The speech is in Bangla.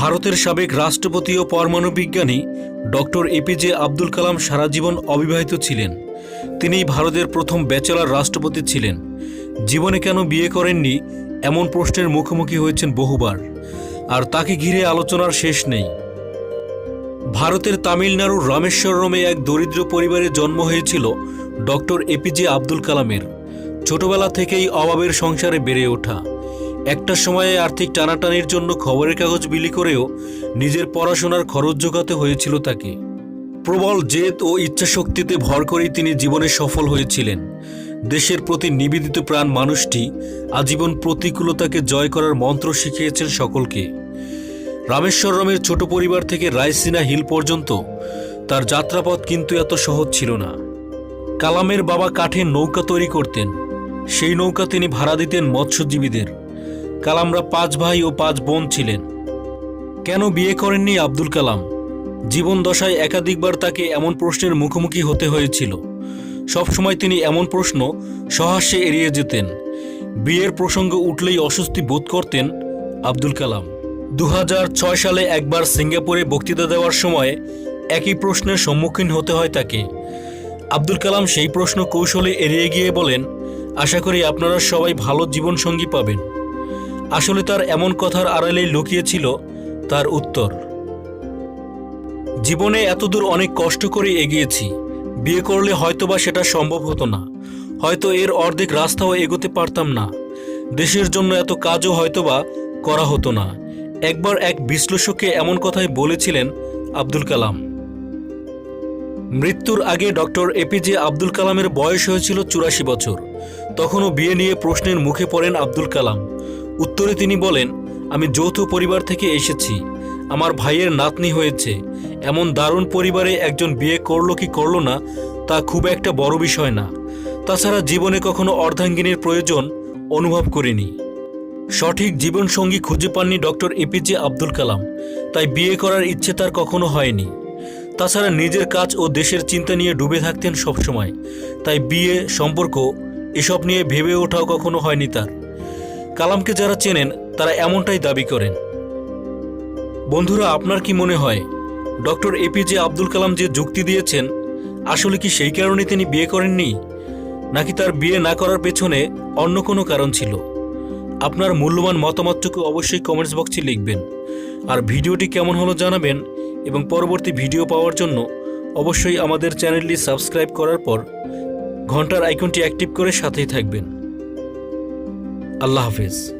ভারতের সাবেক রাষ্ট্রপতি ও পরমাণু বিজ্ঞানী ডক্টর এপিজে আব্দুল কালাম সারা জীবন অবিবাহিত ছিলেন। তিনি ভারতের প্রথম ব্যাচেলর রাষ্ট্রপতি ছিলেন। জীবনে কেন বিয়ে করেননি এমন প্রশ্নের মুখোমুখি হয়েছেন বহুবার। আর তাকে ঘিরে আলোচনার শেষ নেই। ভারতের তামিলনাড়ুর রামেশ্বরমে এক দরিদ্র পরিবারে জন্ম হয়েছিল ডক্টর এপিজে আব্দুল কালামের। ছোটবেলা থেকেই অভাবের সংসারে বেড়ে ওঠা। একটা সময়ে আর্থিক টানাটানির জন্য খবরের কাগজ বিলি করেও নিজের পড়াশোনার খরচ জোগাতে হয়েছিল তাকে। প্রবল জেদ ও ইচ্ছাশক্তিতে ভর করেই তিনি জীবনে সফল হয়েছিলেন। দেশের প্রতি নিবেদিত প্রাণ মানুষটি আজীবন প্রতিকূলতাকে জয় করার মন্ত্র শিখিয়েছেন সকলকে। রামেশ্বরমের ছোট পরিবার থেকে রায়সিনা হিল পর্যন্ত তার যাত্রাপথ কিন্তু এত সহজ ছিল না। কালামের বাবা কাঠের নৌকা তৈরি করতেন। সেই নৌকা তিনি ভাড়া দিতেন মৎস্যজীবীদের। কালামরা পাঁচ ভাই ও পাঁচ বোন ছিলেন। কেন বিয়ে করেননি আব্দুল কালাম? জীবন দশায় একাধিকবার তাকে এমন প্রশ্নের মুখোমুখি হতে হয়েছিল। সবসময় তিনি এমন প্রশ্ন সহাস্যে এড়িয়ে যেতেন। বিয়ের প্রসঙ্গ উঠলেই অস্বস্তি বোধ করতেন আব্দুল কালাম। দু হাজার ছয় সালে একবার সিঙ্গাপুরে বক্তৃতা দেওয়ার সময় একই প্রশ্নের সম্মুখীন হতে হয় তাকে। আব্দুল কালাম সেই প্রশ্ন কৌশলে এড়িয়ে গিয়ে বলেন, আশা করি আপনারা সবাই ভালো জীবনসঙ্গী পাবেন। আসলে তার এমন কথার আড়ালেই লুকিয়েছিল তার উত্তর। জীবনে এতদূর অনেক কষ্ট করে এগিয়েছি। বিয়ে করলে হয়তোবা সেটা সম্ভব হতো না। হয়তো এর অর্ধেক রাস্তাও এগোতে পারতাম না। দেশের জন্য এত কাজও হয়তোবা করা হতো না। একবার এক বিশ্লেষককে এমন কথাই বলেছিলেন আব্দুল কালাম। মৃত্যুর আগে ডক্টর এপিজে আব্দুল কালামের বয়স হয়েছিল চুরাশি বছর। তখনও বিয়ে নিয়ে প্রশ্নের মুখে পড়েন আব্দুল কালাম। উত্তরে তিনি বলেন, আমি যৌথ পরিবার থেকে এসেছি। আমার ভাইয়ের নাতনি হয়েছে। এমন দারুণ পরিবারে একজন বিয়ে করল কি করল না, তা খুব একটা বড় বিষয় না। তাছাড়া জীবনে কখনো অর্ধাঙ্গিনীর প্রয়োজন অনুভব করিনি। সঠিক জীবনসঙ্গী খুঁজে পাননি ডক্টর এপিজে আব্দুল কালাম। তাই বিয়ে করার ইচ্ছে তার কখনো হয়নি। তাছাড়া নিজের কাজ ও দেশের চিন্তা নিয়ে ডুবে থাকতেন সবসময়। তাই বিয়ে, সম্পর্ক, এসব নিয়ে ভেবে ওঠাও কখনো হয়নি তার। কালামকে যারা চেনেন, তারা এমনটাই দাবি করেন। বন্ধুরা, আপনার কি মনে হয়, ডক্টর এপিজে আব্দুল কালাম যে যুক্তি দিয়েছেন, আসলে কি সেই কারণে তিনি বিয়ে করেননি? নাকি তার বিয়ে না করার পেছনে অন্য কোনো কারণ ছিল? আপনার মূল্যবান মতামতটুকু অবশ্যই কমেন্টস বক্সে লিখবেন। আর ভিডিওটি কেমন হলো জানাবেন এবং পরবর্তী ভিডিও পাওয়ার জন্য অবশ্যই আমাদের চ্যানেলটি সাবস্ক্রাইব করার পর ঘণ্টার আইকনটি অ্যাক্টিভ করে সাথেই থাকবেন। আল্লাহ হাফেজ।